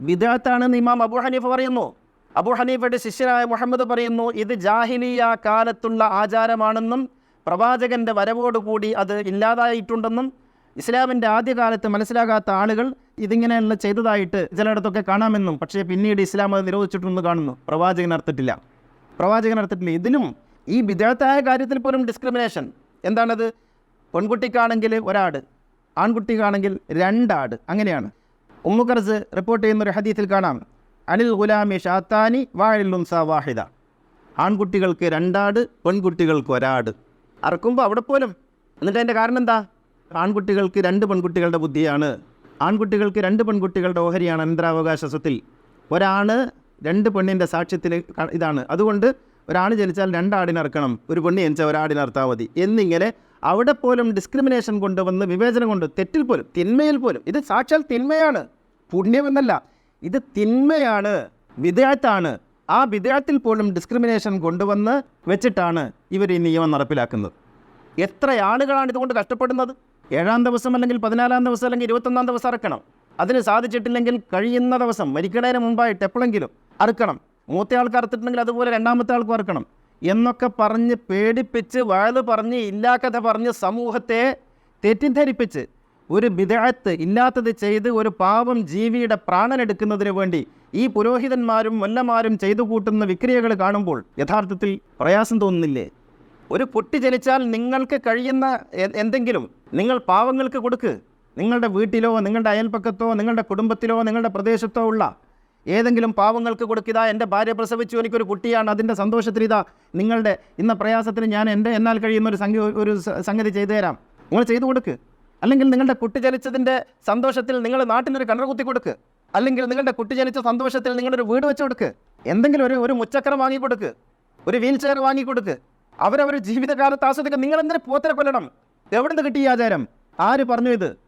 ബിദാത്താണെന്ന് ഇമാം അബു ഹനീഫ് പറയുന്നു. അബു ഹനീഫയുടെ ശിഷ്യനായ മുഹമ്മദ് പറയുന്നു ഇത് ജാഹിലിയ കാലത്തുള്ള ആചാരമാണെന്നും പ്രവാചകന്റെ വരവോടുകൂടി അത് ഇല്ലാതായിട്ടുണ്ടെന്നും ഇസ്ലാമിന്റെ ആദ്യകാലത്ത് മനസ്സിലാകാത്ത ആളുകൾ ഇതിങ്ങനെയുള്ള ചെയ്തതായിട്ട് ചിലയിടത്തൊക്കെ കാണാമെന്നും പക്ഷേ പിന്നീട് ഇസ്ലാം അത് നിരോധിച്ചിട്ടുണ്ടെന്ന് കാണുന്നു. പ്രവാചകൻ അർത്ഥത്തില്ല. പ്രവാചകൻ നടത്തിയിട്ടില്ല? ഇതിനും ഈ വിദേഹത്തായ കാര്യത്തിൽ പോലും ഡിസ്ക്രിമിനേഷൻ എന്താണത്? പെൺകുട്ടിക്കാണെങ്കിൽ ഒരാട് ആൺകുട്ടിക്കാണെങ്കിൽ രണ്ടാട്. അങ്ങനെയാണ്. ഉമ്മുഖർസ് റിപ്പോർട്ട് ചെയ്യുന്ന ഒരു ഹദീത്തിൽ കാണാം. അനിൽ ഗുലാമി ഷാത്താനി വാഴിലും വാഹിദ. ആൺകുട്ടികൾക്ക് രണ്ടാട് പെൺകുട്ടികൾക്ക് ഒരാട്. അറക്കുമ്പോൾ അവിടെ പോലും. എന്നിട്ട് അതിന്റെ കാരണം എന്താ? ആൺകുട്ടികൾക്ക് രണ്ട് പെൺകുട്ടികളുടെ ബുദ്ധിയാണ്. ആൺകുട്ടികൾക്ക് രണ്ട് പെൺകുട്ടികളുടെ ഓഹരിയാണ് അനന്തരാവകാശ സ്വത്തിൽ. ഒരാണ് രണ്ട് പെണ്ണിന്റെ സാക്ഷ്യത്തിൽ ഇതാണ്. അതുകൊണ്ട് ഒരാൾ ജനിച്ചാൽ രണ്ടാടിനറക്കണം. ഒരു പെണ്ണ് ജനിച്ചാൽ ഒരാടിനർത്താൽ മതി. എന്നിങ്ങനെ അവിടെ പോലും ഡിസ്ക്രിമിനേഷൻ കൊണ്ടുവന്ന് വിവേചനം കൊണ്ട് തെറ്റിൽ പോലും തിന്മയിൽ പോലും ഇത് സാക്ഷാൽ തിന്മയാണ്. പുണ്യമെന്നല്ല ഇത് തിന്മയാണ് വിദേഹത്താണ് ആ വിദേഹത്തിൽ പോലും ഡിസ്ക്രിമിനേഷൻ കൊണ്ടുവന്ന് വെച്ചിട്ടാണ് ഇവർ ഈ നിയമം നടപ്പിലാക്കുന്നത്. എത്ര ആളുകളാണ് ഇതുകൊണ്ട് കഷ്ടപ്പെടുന്നത്? ഏഴാം ദിവസം അല്ലെങ്കിൽ പതിനാലാം ദിവസം അല്ലെങ്കിൽ ഇരുപത്തൊന്നാം ദിവസം അറക്കണം അതിന് സാധിച്ചിട്ടില്ലെങ്കിൽ കഴിയുന്ന ദിവസം മരിക്കണതിന് മുമ്പായിട്ട് എപ്പോഴെങ്കിലും അറുക്കണം. മൂത്ത ആൾക്ക് അറുത്തിട്ടുണ്ടെങ്കിൽ അതുപോലെ രണ്ടാമത്തെ ആൾക്കും അറുക്കണം. എന്നൊക്കെ പറഞ്ഞ് പേടിപ്പിച്ച് വയത് പറഞ്ഞ് ഇല്ലാക്കഥ പറഞ്ഞ് സമൂഹത്തെ തെറ്റിദ്ധരിപ്പിച്ച് ഒരു വിദഗ്ധത്ത് ഇല്ലാത്തത് ചെയ്ത് ഒരു പാവം ജീവിയുടെ പ്രാണനെടുക്കുന്നതിന് വേണ്ടി ഈ പുരോഹിതന്മാരും മൊല്ലമാരും ചെയ്തു കൂട്ടുന്ന വിക്രിയകൾ കാണുമ്പോൾ യഥാർത്ഥത്തിൽ പ്രയാസം തോന്നുന്നില്ലേ? ഒരു പൊട്ടി ജനിച്ചാൽ നിങ്ങൾക്ക് കഴിയുന്ന എന്തെങ്കിലും നിങ്ങൾ പാവങ്ങൾക്ക് കൊടുക്ക്. നിങ്ങളുടെ വീട്ടിലോ നിങ്ങളുടെ അയൽപ്പക്കത്തോ നിങ്ങളുടെ കുടുംബത്തിലോ നിങ്ങളുടെ പ്രദേശത്തോ ഉള്ള ഏതെങ്കിലും പാവങ്ങൾക്ക് കൊടുക്കിതാ എന്റെ ഭാര്യ പ്രസവിച്ചു എനിക്കൊരു കുട്ടിയാണ് അതിന്റെ സന്തോഷത്തിൽ ഇതാ നിങ്ങളുടെ ഇന്ന പ്രയാസത്തിന് ഞാൻ എന്റെ എന്നാൽ കഴിയുന്ന ഒരു സംഖ്യ ഒരു സംഗതി ചെയ്തു തരാം. നിങ്ങൾ ചെയ്തു കൊടുക്ക്. അല്ലെങ്കിൽ നിങ്ങളുടെ കുട്ടി ജനിച്ചതിന്റെ സന്തോഷത്തിൽ നിങ്ങൾ നാട്ടിനൊരു കിണർ കുത്തി കൊടുക്ക്. അല്ലെങ്കിൽ നിങ്ങളുടെ കുട്ടി ജനിച്ച സന്തോഷത്തിൽ നിങ്ങളൊരു വീട് വെച്ച് കൊടുക്ക്. എന്തെങ്കിലും ഒരു ഒരു മുച്ചക്രം വാങ്ങിക്കൊടുക്ക് ഒരു വീൽ ചെയർ വാങ്ങി കൊടുക്ക്. അവരവർ ജീവിതകാലത്ത് ആസ്വദിക്കുക നിങ്ങൾ എന്തിനു പോത്തിനെ കൊല്ലണം? എവിടെ നിന്ന് കിട്ടി ഈ ആചാരം? ആര് പറഞ്ഞു ഇത്?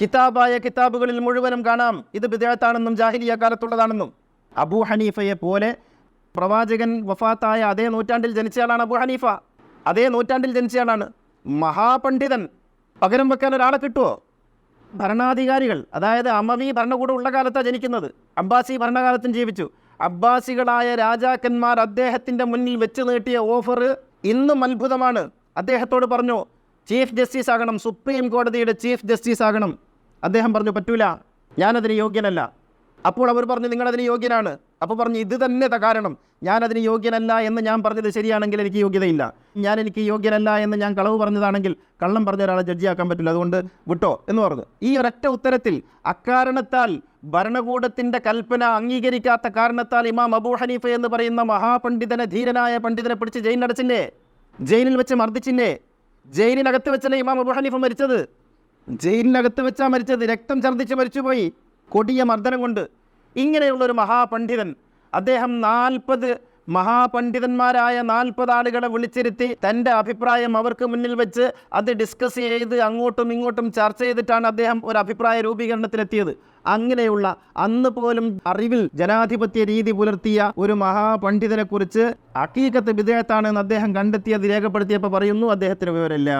കിതാബായ കിതാബുകളിൽ മുഴുവനും കാണാം. ഇത് വിദേഹത്താണെന്നും ജാഹിലിയ കാലത്തുള്ളതാണെന്നും. അബൂ ഹനീഫയെ പോലെ പ്രവാചകൻ വഫാത്തായ അതേ നൂറ്റാണ്ടിൽ ജനിച്ചയാളാണ് അബൂ ഹനീഫ. അതേ നൂറ്റാണ്ടിൽ ജനിച്ചയാളാണ് മഹാപണ്ഡിതൻ. പകരം വെക്കാൻ ഒരാളെ കിട്ടുമോ ഭരണാധികാരികൾ അതായത് അമവി ഭരണകൂടം ഉള്ള കാലത്താണ് ജനിക്കുന്നത്. അബ്ബാസി ഭരണകാലത്തും ജീവിച്ചു. അബ്ബാസികളായ രാജാക്കന്മാർ അദ്ദേഹത്തിന്റെ മുന്നിൽ വെച്ച് നീട്ടിയ ഓഫർ ഇന്നും അത്ഭുതമാണ്. അദ്ദേഹത്തോട് പറഞ്ഞു ചീഫ് ജസ്റ്റിസ് ആകണം സുപ്രീം കോടതിയുടെ ചീഫ് ജസ്റ്റിസ് ആകണം. അദ്ദേഹം പറഞ്ഞു പറ്റൂല ഞാനതിന് യോഗ്യനല്ല. അപ്പോൾ അവർ പറഞ്ഞു നിങ്ങളതിന് യോഗ്യനാണ്. അപ്പോൾ പറഞ്ഞു ഇത് തന്നെ കാരണം. ഞാനതിന് യോഗ്യനല്ല എന്ന് ഞാൻ പറഞ്ഞത് ശരിയാണെങ്കിൽ എനിക്ക് യോഗ്യതയില്ല. ഞാൻ എനിക്ക് യോഗ്യനല്ല എന്ന് ഞാൻ കളവ് പറഞ്ഞതാണെങ്കിൽ കള്ളം പറഞ്ഞ ഒരാളെ ജഡ്ജിയാക്കാൻ പറ്റില്ല. അതുകൊണ്ട് വിട്ടോ എന്ന് പറഞ്ഞു. ഈ ഒരൊറ്റ ഉത്തരത്തിൽ അക്കാരണത്താൽ ഭരണകൂടത്തിന്റെ കൽപ്പന അംഗീകരിക്കാത്ത കാരണത്താൽ ഇമാം അബൂ ഹനീഫ എന്ന് പറയുന്ന മഹാപണ്ഡിതനെ ധീരനായ പണ്ഡിതനെ പിടിച്ച് ജയിലിനടച്ചില്ലേ ജയിലിൽ വെച്ച് മർദ്ദിച്ചില്ലേ? ജയിലിനകത്ത് വെച്ചല്ലേ ഇമാം അബു ഹനീഫ മരിച്ചത്? ജയിലിനകത്ത് വെച്ചാ മരിച്ചത്. രക്തം ഛർദ്ദിച്ച് മരിച്ചുപോയി. കൊടിയ മർദ്ദനം കൊണ്ട്. ഇങ്ങനെയുള്ള ഒരു മഹാപണ്ഡിതൻ അദ്ദേഹം നാൽപ്പത് മഹാപണ്ഡിതന്മാരായ നാൽപ്പത് ആളുകളെ വിളിച്ചിരുത്തി തന്റെ അഭിപ്രായം അവർക്ക് മുന്നിൽ വെച്ച് അത് ഡിസ്കസ് ചെയ്ത് അങ്ങോട്ടും ഇങ്ങോട്ടും ചർച്ച ചെയ്തിട്ടാണ് അദ്ദേഹം ഒരു അഭിപ്രായ രൂപീകരണത്തിലെത്തിയത്. അങ്ങനെയുള്ള അന്ന് പോലും അറിവിൽ ജനാധിപത്യ രീതി പുലർത്തിയ ഒരു മഹാപണ്ഡിതനെ കുറിച്ച് അക്കീകത്ത് വിധേയത്താണെന്ന് അദ്ദേഹം കണ്ടെത്തിയത് രേഖപ്പെടുത്തിയപ്പോൾ പറയുന്നു അദ്ദേഹത്തിന് വിവരമില്ല.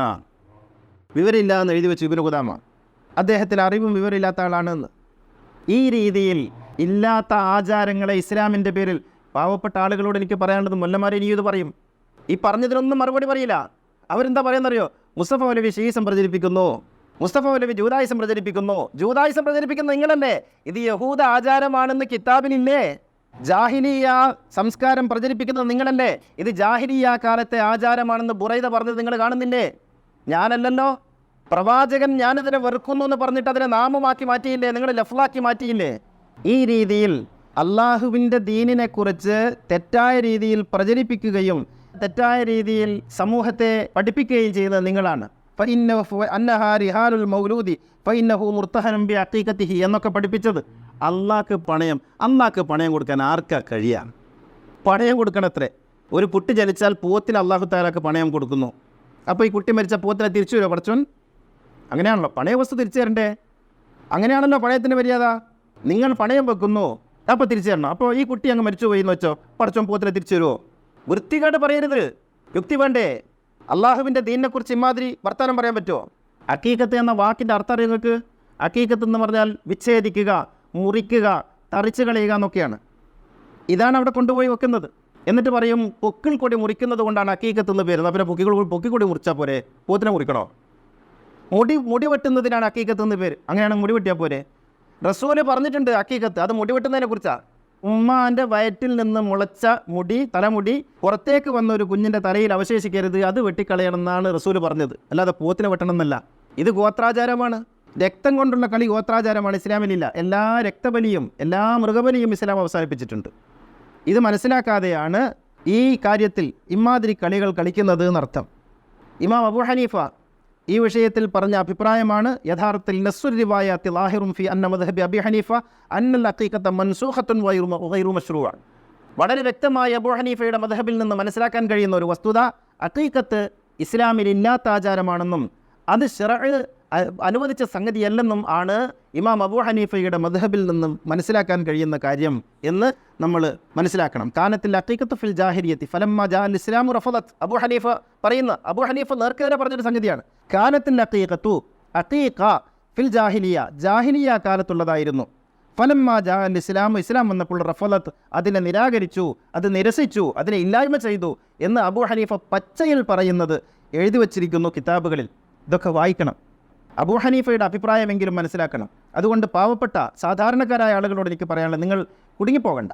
വിവരമില്ല എന്ന് എഴുതി വെച്ചു ഇബിന് ഗുദാമ അദ്ദേഹത്തിന് അറിവും വിവരമില്ലാത്ത ആളാണെന്ന്. ഈ രീതിയിൽ ഇല്ലാത്ത ആചാരങ്ങളെ ഇസ്ലാമിന്റെ പേരിൽ പാവപ്പെട്ട ആളുകളോട് എനിക്ക് പറയാനുള്ളത് മുല്ലമാരെ ഇനിയും ഇത് പറയും. ഈ പറഞ്ഞതിനൊന്നും മറുപടി പറയില്ല. അവരെന്താ പറയുന്നറിയോ? മുസ്തഫ മൗലവി ഷീസം പ്രചരിപ്പിക്കുന്നു. മുസ്തഫ മൗലവി ജൂതായുസം പ്രചരിപ്പിക്കുന്നു. ജൂതായുസം പ്രചരിപ്പിക്കുന്ന നിങ്ങളല്ലേ? ഇത് യഹൂദ ആചാരമാണെന്ന് കിതാബിനില്ലേ? ജാഹിലിയ സംസ്കാരം പ്രചരിപ്പിക്കുന്നത് നിങ്ങളല്ലേ? ഇത് ജാഹിലിയ കാലത്തെ ആചാരമാണെന്ന് ബുറൈദ പറഞ്ഞത് നിങ്ങൾ കാണുന്നില്ലേ? ഞാനല്ലല്ലോ. പ്രവാചകൻ ഞാനിതിനെ വെറുക്കുന്നു എന്ന് പറഞ്ഞിട്ട് അതിനെ നാമമാക്കി മാറ്റിയില്ലേ? നിങ്ങൾ ലഫ്ലാക്കി മാറ്റിയില്ലേ? ഈ രീതിയിൽ അള്ളാഹുവിന്റെ ദീനിനെക്കുറിച്ച് തെറ്റായ രീതിയിൽ പ്രചരിപ്പിക്കുകയും തെറ്റായ രീതിയിൽ സമൂഹത്തെ പഠിപ്പിക്കുകയും ചെയ്യുന്നത് നിങ്ങളാണ്. മൗലൂദി എന്നൊക്കെ പഠിപ്പിച്ചത്. അള്ളാഹ്ക്ക് പണയം അള്ളാഹ്ക്ക് പണയം കൊടുക്കാൻ ആർക്കാ കഴിയാം? പണയം കൊടുക്കണത്രേ. ഒരു കുട്ടി ജനിച്ചാൽ പൂവത്തിൽ അള്ളാഹു താലാക്ക് പണയം കൊടുക്കുന്നു. അപ്പോൾ ഈ കുട്ടി മരിച്ച പൂവത്തിനെ തിരിച്ചു വരുമോ പഠിച്ചോൻ അങ്ങനെയാണല്ലോ. പണയ വസ്തു തിരിച്ചു തരണ്ടേ? അങ്ങനെയാണല്ലോ പണയത്തിന്റെ മര്യാദ. നിങ്ങൾ പണയം വെക്കുന്നു. അപ്പോൾ തിരിച്ചു തരണം അപ്പോൾ ഈ കുട്ടി അങ്ങ് മരിച്ചു പോയി എന്ന് വെച്ചോ? പടച്ചോൻ പോത്തിനെ തിരിച്ചു തരുമോ വൃത്തികേട് പറയരുത്. യുക്തി വേണ്ടേ? അള്ളാഹുവിന്റെ ദീനിനെക്കുറിച്ച് ഇമാതിരി വർത്തമാനം പറയാൻ പറ്റുമോ അക്കീക്കത്ത് എന്ന വാക്കിന്റെ അർത്ഥം അറിയാം നിങ്ങൾക്ക്? അക്കീക്കത്ത് എന്ന് പറഞ്ഞാൽ വിച്ഛേദിക്കുക മുറിക്കുക തറിച്ച് കളയുക എന്നൊക്കെയാണ്. ഇതാണ് അവിടെ കൊണ്ടുപോയി വെക്കുന്നത്. എന്നിട്ട് പറയും പൊക്കിൾ കൊടി മുറിക്കുന്നത് കൊണ്ടാണ് അക്കീക്കത്ത് എന്ന് പേര് പിന്നെ പൊക്കി പൊക്കിക്കൊടി മുറിച്ചാൽ പോരെ? പോത്തിനെ മുറിക്കണോ? മുടി മുടി വെട്ടുന്നതിനാണ് അക്കീക്കത്ത് എന്ന് പേര്. അങ്ങനെയാണ് മുടി വെട്ടിയാൽ പോരെ? റസൂൽ പറഞ്ഞിട്ടുണ്ട് അക്കീക്കത്ത് അത് മുടി വെട്ടുന്നതിനെ കുറിച്ചാണ് ഉമ്മാന്റെ വയറ്റിൽ നിന്ന് മുളച്ച മുടി തലമുടി പുറത്തേക്ക് വന്ന ഒരു കുഞ്ഞിന്റെ തലയിൽ അവശേഷിക്കരുത് അത് വെട്ടിക്കളയണം എന്നാണ് റസൂൽ പറഞ്ഞത്. അല്ലാതെ പോത്തിനെ വെട്ടണം എന്നല്ല ഇത് ഗോത്രാചാരമാണ്. രക്തം കൊണ്ടുള്ള കളി ഗോത്രാചാരമാണ് ഇസ്ലാമിലില്ല. എല്ലാ രക്തബലിയും എല്ലാ മൃഗബലിയും ഇസ്ലാം അവസാനിപ്പിച്ചിട്ടുണ്ട്. ഇത് മനസ്സിലാക്കാതെയാണ് ഈ കാര്യത്തിൽ ഇമാതിരി കളികൾ കളിക്കുന്നത് എന്നർത്ഥം. ഇമാം അബു ഹനീഫ ഈ വിഷയത്തിൽ പറഞ്ഞ അഭിപ്രായമാണ്. യഥാർത്ഥത്തിൽ നസ്സുർ റിവായാത്തി ലാഹിറും ഫി അന്ന മദ്ഹബി അബി ഹനീഫ അന്നൽ അക്കീക്കത്ത മൻസൂഖത്തൻ വൈറു മഷ്റൂഅ വളരെ വ്യക്തമായ അബു ഹനീഫയുടെ മദ്ഹബിൽ നിന്ന് മനസ്സിലാക്കാൻ കഴിയുന്ന ഒരു വസ്തുത അക്കീക്കത്ത് ഇസ്ലാമിൽ ഇല്ലാത്ത ആചാരമാണെന്നും അത് ഷെറ അനുവദിച്ച സംഗതിയല്ലെന്നും ആണ് ഇമാം അബു ഹനീഫയുടെ മദ്ഹബിൽ നിന്നും മനസ്സിലാക്കാൻ കഴിയുന്ന കാര്യം എന്ന് നമ്മൾ മനസ്സിലാക്കണം. കാനത്തിൽ അക്കീക്കത്ത് ഫിൽ ജാഹിരിയത്തി ഫലമ്മ ജാ ഇസ്ലാമു റഫലത്ത് അബു ഹനീഫ പറയുന്ന അബു ഹനീഫ നേർക്കെതിരെ പറഞ്ഞൊരു സംഗതിയാണ്. കാനത്തിൽ അക്കീക്കത്തു അക്കീക്ക ഫിൽ ജാഹിലിയ ജാഹിലിയ കാലത്തുള്ളതായിരുന്നു. ഫലമ്മ ജാ ഇസ്ലാം ഇസ്ലാം വന്നപ്പോൾ റഫലത്ത് അതിനെ നിരാകരിച്ചു അത് നിരസിച്ചു അതിനെ ഇല്ലായ്മ ചെയ്തു എന്ന് അബു ഹനീഫ പച്ചയിൽ പറയുന്നത് എഴുതി വച്ചിരിക്കുന്നു കിതാബുകളിൽ. ഇതൊക്കെ വായിക്കണം. അബൂ ഹനീഫയുടെ അഭിപ്രായമെങ്കിലും മനസ്സിലാക്കണം. അതുകൊണ്ട് പാവപ്പെട്ട സാധാരണക്കാരായ ആളുകളോട് എനിക്ക് പറയാനുള്ളത് നിങ്ങൾ കുടുങ്ങിപ്പോകണ്ട.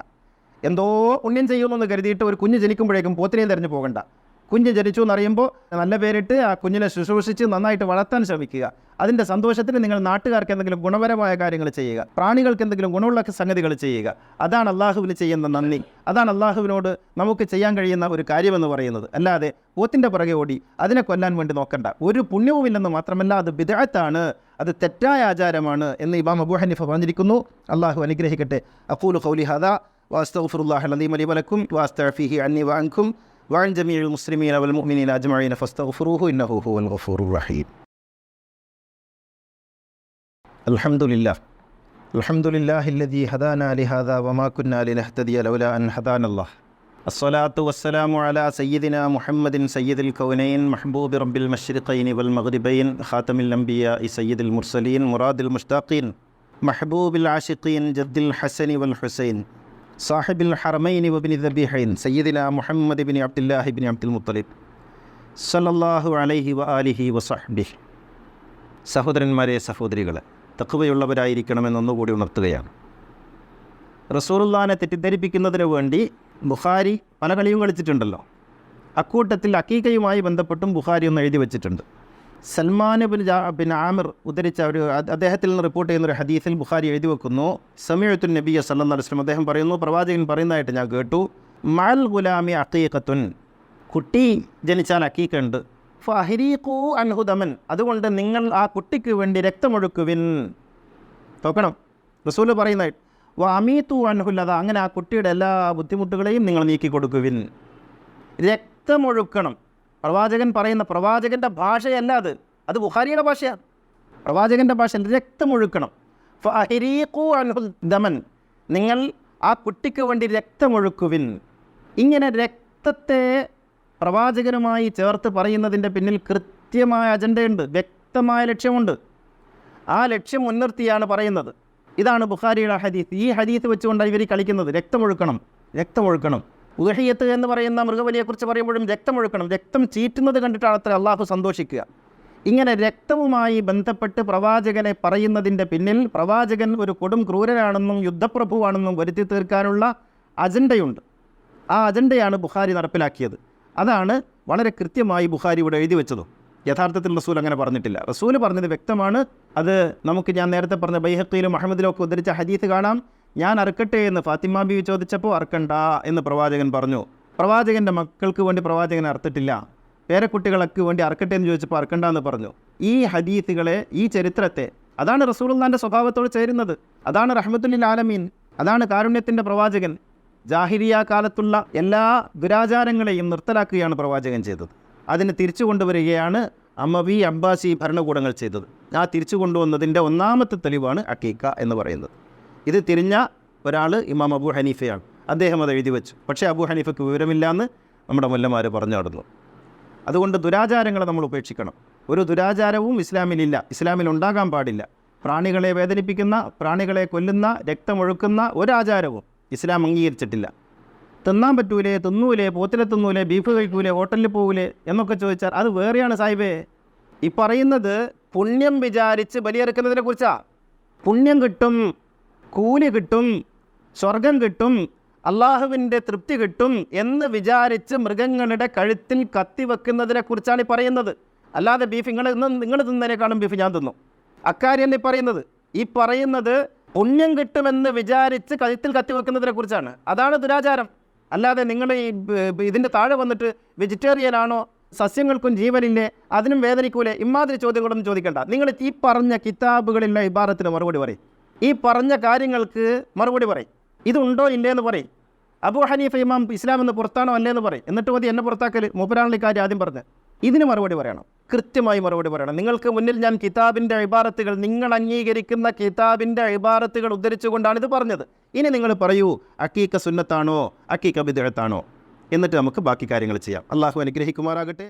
എന്തോ പുണ്യം ചെയ്യുമെന്ന് കരുതിയിട്ട് ഒരു കുഞ്ഞ് ജനിക്കുമ്പോഴേക്കും പോത്തിനെയും തെരഞ്ഞു പോകണ്ട. കുഞ്ഞ് ജനിച്ചു എന്നറിയുമ്പോൾ നല്ല പേരിട്ട് ആ കുഞ്ഞിനെ ശുശ്രൂഷിച്ച് നന്നായിട്ട് വളർത്താൻ ശ്രമിക്കുക. അതിന്റെ സന്തോഷത്തിന് നിങ്ങൾ നാട്ടുകാർക്ക് എന്തെങ്കിലും ഗുണപരമായ കാര്യങ്ങൾ ചെയ്യുക. പ്രാണികൾക്ക് എന്തെങ്കിലും ഗുണമുള്ള സംഗതികൾ ചെയ്യുക. അതാണ് അള്ളാഹുവിന് ചെയ്യുന്ന നന്ദി. അതാണ് അള്ളാഹുവിനോട് നമുക്ക് ചെയ്യാൻ കഴിയുന്ന ഒരു കാര്യമെന്ന് പറയുന്നത്. അല്ലാതെ പോത്തിന്റെ പുറകെ ഓടി അതിനെ കൊല്ലാൻ വേണ്ടി നോക്കണ്ട. ഒരു പുണ്യവുമില്ലെന്ന് മാത്രമല്ല അത് ബിദാത്താണ് അത് തെറ്റായ ആചാരമാണ് എന്ന് ഇമാം അബു ഹനീഫ പറഞ്ഞിരിക്കുന്നു. അള്ളാഹു അനുഗ്രഹിക്കട്ടെ. അഖൂലു ഖൗലി ഹദ. വാസ്തഗ്ഫിറുല്ലാഹി അലീം അലി വലക്കും. വാസ്തഫിഹി അന്നി വഅൻകും وعن جميع المسلمين والمؤمنين أجمعين فاستغفروه إنه هو الغفور الرحيم. الحمد لله. الحمد لله الذي هدانا لهذا وما كنا لنهتدي لولا أن هدانا الله. الصلاة والسلام على سيدنا محمد سيد الكونين محبوب رب المشرقين والمغربين خاتم الأنبياء سيد المرسلين مراد المشتاقين محبوب العاشقين جد الحسن والحسين സാഹിബിൻ ഹറമൈനി വബിൻ ദബിഹൈൻ സയ്യിദിന മുഹമ്മദ് ബിൻ അബ്ദുല്ലാഹി ബിൻ അബ്ദുൽ മുത്തലിബ് സലല്ലാഹു അലൈഹി വ ആലിഹി വസഹബി സഹോദരന്മാരെ തക്കുവയുള്ളവരായിരിക്കണമെന്ന് ഒന്നുകൂടി ഉണർത്തുകയാണ്. റസൂറുല്ലാനെ തെറ്റിദ്ധരിപ്പിക്കുന്നതിന് വേണ്ടി ബുഖാരി പല കളിയും കളിച്ചിട്ടുണ്ടല്ലോ. അക്കൂട്ടത്തിൽ അക്കീക്കയുമായി ബന്ധപ്പെട്ടും ബുഖാരി ഒന്ന് എഴുതി വച്ചിട്ടുണ്ട്. സൽമാൻ ബിൻ ബിൻ ആമിർ ഉദ്ധരിച്ച ഒരു അദ്ദേഹത്തിൽ നിന്ന് റിപ്പോർട്ട് ചെയ്യുന്ന ഒരു ഹദീസിൽ ബുഖാരി എഴുതി വെക്കുന്നു. സമയത്തുൻ നബിയ സല്ലാ വസ്ലം അദ്ദേഹം പറയുന്നു പ്രവാചകൻ പറയുന്നതായിട്ട് ഞാൻ കേട്ടു. മൽ ഗുലാമി അക്കീക്കത്തുൻ കുട്ടി ജനിച്ചാൽ അക്കീക്കുണ്ട് ഫഹിരീഖു അൻഹുദമൻ അതുകൊണ്ട് നിങ്ങൾ ആ കുട്ടിക്ക് വേണ്ടി രക്തമൊഴുക്കുവിൻ. നോക്കണം റസൂൽ പറയുന്നതായിട്ട് വ അമീത്തു അൻഹുല്ലത അങ്ങനെ ആ കുട്ടിയുടെ എല്ലാ ബുദ്ധിമുട്ടുകളെയും നിങ്ങൾ നീക്കി കൊടുക്കുവിൻ രക്തമൊഴുക്കണം. പ്രവാചകൻ പറയുന്ന പ്രവാചകന്റെ ഭാഷയല്ല അത്. അത് ബുഹാരിയുടെ ഭാഷയാണ്. പ്രവാചകന്റെ ഭാഷ രക്തമൊഴുക്കണം ഫഹിരീഖു നിങ്ങൾ ആ കുട്ടിക്ക് വേണ്ടി രക്തമൊഴുക്കുവിൻ ഇങ്ങനെ രക്തത്തെ പ്രവാചകനുമായി ചേർത്ത് പറയുന്നതിന്റെ പിന്നിൽ കൃത്യമായ അജണ്ടയുണ്ട്. വ്യക്തമായ ലക്ഷ്യമുണ്ട്. ആ ലക്ഷ്യം മുൻനിർത്തിയാണ് പറയുന്നത്. ഇതാണ് ബുഖാരിയുടെ ഹദീസ്. ഈ ഹദീസ് വെച്ചുകൊണ്ടാണ് ഇവർ കളിക്കുന്നത്. രക്തമൊഴുക്കണം രക്തമൊഴുക്കണം ഉദഹിയത്ത് എന്ന് പറയുന്ന മൃഗബലിയെക്കുറിച്ച് പറയുമ്പോഴും രക്തമൊഴുക്കണം രക്തം ചീറ്റുന്നത് കണ്ടിട്ടാണ് അത്ര അള്ളാഹു സന്തോഷിക്കുക. ഇങ്ങനെ രക്തവുമായി ബന്ധപ്പെട്ട് പ്രവാചകനെ പറയുന്നതിന്റെ പിന്നിൽ പ്രവാചകൻ ഒരു കൊടും ക്രൂരനാണെന്നും യുദ്ധപ്രഭുവാണെന്നും വരുത്തി തീർക്കാനുള്ള അജണ്ടയുണ്ട്. ആ അജണ്ടയാണ് ബുഹാരി നടപ്പിലാക്കിയത്. അതാണ് വളരെ കൃത്യമായി ബുഹാരി ഇവിടെ എഴുതി വെച്ചതും. യഥാർത്ഥത്തിൽ റസൂൽ അങ്ങനെ പറഞ്ഞിട്ടില്ല. റസൂൽ പറഞ്ഞത് വ്യക്തമാണ്. അത് നമുക്ക് ഞാൻ നേരത്തെ പറഞ്ഞ ബൈഹക്കിയിലും അഹമ്മദിലും ഒക്കെ ഉദ്ധരിച്ച ഹദീസ് കാണാം. ഞാൻ അറുക്കട്ടെ എന്ന് ഫാത്തിമ ബീവി ചോദിച്ചപ്പോൾ അറുക്കണ്ട എന്ന് പ്രവാചകൻ പറഞ്ഞു. പ്രവാചകന്റെ മക്കൾക്ക് വേണ്ടി പ്രവാചകൻ അറുത്തിട്ടില്ല. പേരക്കുട്ടികളൊക്കെ വേണ്ടി അറക്കട്ടെ എന്ന് ചോദിച്ചപ്പോൾ അറക്കണ്ടെന്ന് പറഞ്ഞു. ഈ ഹദീസുകളെ ഈ ചരിത്രത്തെ അതാണ് റസൂലുള്ളാന്റെ സ്വഭാവത്തോട് ചേരുന്നത്. അതാണ് റഹ്മത്തുല്ലിൽ ആലമീൻ. അതാണ് കാരുണ്യത്തിന്റെ പ്രവാചകൻ. ജാഹിരിയ കാലത്തുള്ള എല്ലാ ദുരാചാരങ്ങളെയും നിർത്തലാക്കുകയാണ് പ്രവാചകൻ ചെയ്തത്. അതിനെ തിരിച്ചു കൊണ്ടുവരികയാണ് അമ്മവി അബ്ബാസി ഭരണകൂടങ്ങൾ ചെയ്തത്. ആ തിരിച്ചു കൊണ്ടുവന്നതിന്റെ ഒന്നാമത്തെ തെളിവാണ് അക്കീക്ക എന്ന് പറയുന്നത്. ഇത് തിരിഞ്ഞ ഒരാൾ ഇമാം അബു ഹനീഫയാണ്. അദ്ദേഹം അത് എഴുതി വെച്ചു. പക്ഷേ അബു ഹനീഫയ്ക്ക് വിവരമില്ലാന്ന് നമ്മുടെ മുല്ലമാർ പറഞ്ഞു നടന്നു അതുകൊണ്ട് ദുരാചാരങ്ങളെ നമ്മൾ ഉപേക്ഷിക്കണം. ഒരു ദുരാചാരവും ഇസ്ലാമിലില്ല. ഇസ്ലാമിൽ ഉണ്ടാകാൻ പാടില്ല. പ്രാണികളെ വേദനിപ്പിക്കുന്ന പ്രാണികളെ കൊല്ലുന്ന രക്തമൊഴുക്കുന്ന ഒരാചാരവും ഇസ്ലാം അംഗീകരിച്ചിട്ടില്ല. തിന്നാൻ പറ്റൂലേ തിന്നൂലേ പോത്തിനെ തിന്നൂലേ ബീഫ് കഴിക്കൂലേ ഹോട്ടലിൽ പോകൂലേ എന്നൊക്കെ ചോദിച്ചാൽ അത് വേറെയാണ് സാഹിബേ. ഈ പറയുന്നത് പുണ്യം വിചാരിച്ച് ബലിയെറുക്കുന്നതിനെ കുറിച്ചാണ് പുണ്യം കിട്ടും. കൂലി കിട്ടും സ്വർഗം കിട്ടും അള്ളാഹുവിന്റെ തൃപ്തി കിട്ടും എന്ന് വിചാരിച്ച് മൃഗങ്ങളുടെ കഴുത്തിൽ കത്തി വെക്കുന്നതിനെ കുറിച്ചാണ് ഈ പറയുന്നത്. അല്ലാതെ ബീഫ് നിങ്ങൾ ഇന്ന് നിങ്ങൾ തിന്നതിനേക്കാളും ബീഫ് ഞാൻ തിന്നു. അക്കാര്യം ഈ പറയുന്നത്. ഈ പറയുന്നത് പുണ്യം കിട്ടുമെന്ന് വിചാരിച്ച് കഴുത്തിൽ കത്തി വെക്കുന്നതിനെ കുറിച്ചാണ്. അതാണ് ദുരാചാരം. അല്ലാതെ നിങ്ങൾ ഈ ഇതിന്റെ താഴെ വന്നിട്ട് വെജിറ്റേറിയൻ ആണോ സസ്യങ്ങൾക്കും ജീവനില്ലേ അതിനും വേദനിക്കൂലേ ഇമാതിരി ചോദ്യങ്ങളൊന്നും ചോദിക്കേണ്ട. നിങ്ങൾ ഈ പറഞ്ഞ കിതാബുകളിലെ ഇബാറത്തിന് മറുപടി പറയും. ഈ പറഞ്ഞ കാര്യങ്ങൾക്ക് മറുപടി പറയും. ഇതുണ്ടോ ഇല്ലേ എന്ന് പറയും. അബു ഹനീഫ ഇമാം ഇസ്ലാം എന്ന് പുറത്താണോ അല്ലേ എന്ന് പറയും. എന്നിട്ട് മതി എന്നെ പുറത്താക്കൽ മൂപ്പരാണല്ലോ കാര്യം ആദ്യം പറഞ്ഞത് ഇതിന് മറുപടി പറയണം. കൃത്യമായി മറുപടി പറയണം. നിങ്ങൾക്ക് മുന്നിൽ ഞാൻ കിതാബിന്റെ ഇബാറത്തുകൾ നിങ്ങൾ അംഗീകരിക്കുന്ന കിതാബിന്റെ ഇബാറത്തുകൾ ഉദ്ധരിച്ചുകൊണ്ടാണ് ഇത് പറഞ്ഞത്. ഇനി നിങ്ങൾ പറയൂ അക്കീക്ക സുന്നത്താണോ അക്കീക്ക ബിദഴത്താണോ എന്നിട്ട് നമുക്ക് ബാക്കി കാര്യങ്ങൾ ചെയ്യാം. അള്ളാഹു അനുഗ്രഹിക്കുമാറാകട്ടെ.